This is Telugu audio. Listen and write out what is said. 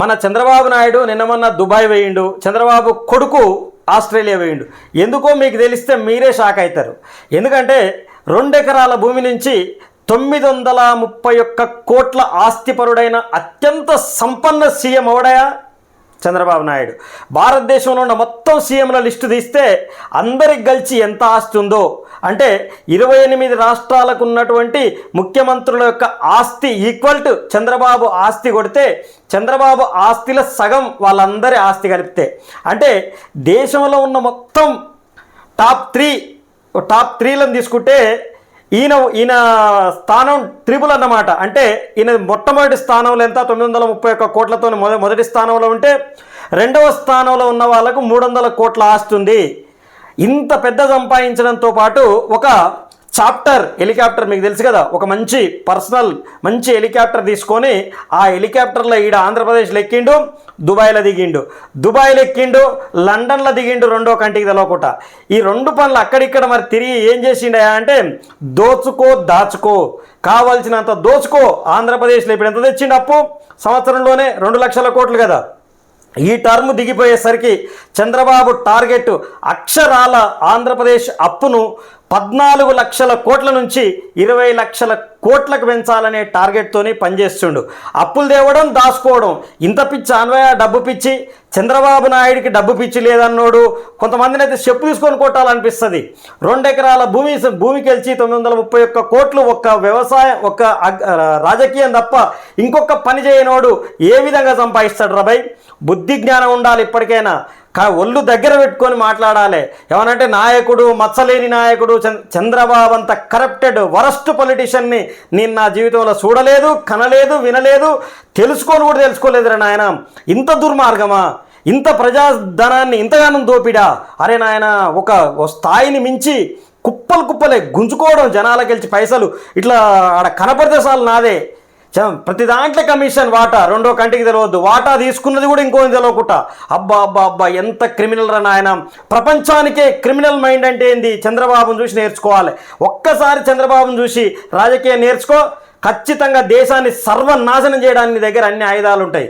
మన చంద్రబాబు నాయుడు నిన్న మొన్న దుబాయ్ వేయిండు చంద్రబాబు కొడుకు ఆస్ట్రేలియా వేయిండు. ఎందుకో మీకు తెలిస్తే మీరే షాక్ అవుతారు ఎందుకంటే రెండు ఎకరాల భూమి నుంచి తొమ్మిది వందల ముప్పై ఒక్క కోట్ల ఆస్తిపరుడైన అత్యంత సంపన్న సీఎం ఎవడయా చంద్రబాబు నాయుడు. భారతదేశంలో ఉన్న మొత్తం సీఎంల లిస్టు తీస్తే అందరికి కలిసి ఎంత ఆస్తి ఉందో అంటే ఇరవై ఎనిమిది రాష్ట్రాలకు ఉన్నటువంటి ముఖ్యమంత్రుల యొక్క ఆస్తి ఈక్వల్ టు చంద్రబాబు ఆస్తి కొడితే చంద్రబాబు ఆస్తిలో సగం వాళ్ళందరి ఆస్తి కలిపితే. అంటే దేశంలో ఉన్న మొత్తం టాప్ త్రీ టాప్ త్రీలను తీసుకుంటే ఈయన ఈయన స్థానం త్రిబుల్ అన్నమాట. అంటే ఈయన మొట్టమొదటి స్థానంలో ఎంత? తొమ్మిది వందల ముప్పై ఒక్క కోట్లతో మొద మొదటి స్థానంలో ఉంటే రెండవ స్థానంలో ఉన్న వాళ్ళకు మూడు వందల కోట్ల ఆస్తుంది ఇంత పెద్ద సంపాదించడంతో పాటు ఒక చాప్టర్ హెలికాప్టర్ మీకు తెలుసు కదా ఒక మంచి పర్సనల్ మంచి హెలికాప్టర్ తీసుకొని ఆ హెలికాప్టర్లో ఈడ ఆంధ్రప్రదేశ్లో ఎక్కిండు దుబాయ్లో దిగిండు. దుబాయ్లో ఎక్కిండు లండన్లో దిగిండు రెండో కంటికి తెలవకుండా ఈ రెండు పనులు అక్కడిక్కడ మరి తిరిగి ఏం చేసిండయా అంటే దోచుకో దాచుకో. కావాల్సినంత దోచుకో. ఆంధ్రప్రదేశ్లో ఇప్పుడు ఎంత తెచ్చిండు అప్పు? సంవత్సరంలోనే రెండు లక్షల కోట్లు కదా. ఈ టర్మ్ దిగిపోయేసరికి చంద్రబాబు టార్గెట్ అక్షరాల ఆంధ్రప్రదేశ్ అప్పును పద్నాలుగు లక్షల కోట్ల నుంచి ఇరవై లక్షల కోట్లకు పెంచాలనే టార్గెట్తోనే పనిచేస్తుండు. అప్పులు తేవడం దాచుకోవడం. ఇంత పిచ్చి అన్వయ డబ్బు పిచ్చి చంద్రబాబు నాయుడికి డబ్బు పిచ్చి లేదన్నోడు కొంతమందిని అయితే చెప్పు తీసుకొని కొట్టాలనిపిస్తుంది. రెండు ఎకరాల భూమి భూమి గెలిచి తొమ్మిది వందల ముప్పై ఒక్క కోట్లు ఒక్క వ్యవసాయం ఒక్క రాజకీయం తప్ప ఇంకొక పని చేయనోడు ఏ విధంగా సంపాదిస్తాడు రాబాయ్ బుద్ధి జ్ఞానం ఉండాలి ఇప్పటికైనా. కా ఒళ్ళు దగ్గర పెట్టుకొని మాట్లాడాలి. ఏమనంటే నాయకుడు మచ్చలేని నాయకుడు చంద్రబాబు అంత కరప్టెడ్ వరస్ట్ పొలిటీషియన్ని నేను నా జీవితంలో చూడలేదు కనలేదు వినలేదు తెలుసుకొని కూడా తెలుసుకోలేదురా నాయన. ఇంత దుర్మార్గమా? ఇంత ప్రజాధనాన్ని ఇంతగానం దోపిడా? అరే నాయన ఒక స్థాయిని మించి కుప్పలు కుప్పలే గుంజుకోవడం జనాలకు పైసలు. ఇట్లా ఆడ కనపడితే నాదే. ప్రతి దాంట్లో కమిషన్ వాటా రెండో కంటికి తెలియద్దు వాటా తీసుకున్నది కూడా ఇంకోని తెలియకుండా అబ్బా అబ్బా అబ్బా ఎంత క్రిమినల్ రా నాయన. ప్రపంచానికే క్రిమినల్ మైండ్ అంటే ఏంది? చంద్రబాబును చూసి నేర్చుకోవాలి. ఒక్కసారి చంద్రబాబును చూసి రాజకీయం నేర్చుకో. ఖచ్చితంగా దేశాన్ని సర్వనాశనం చేయడానికి దగ్గర అన్ని ఆయుధాలు ఉంటాయి.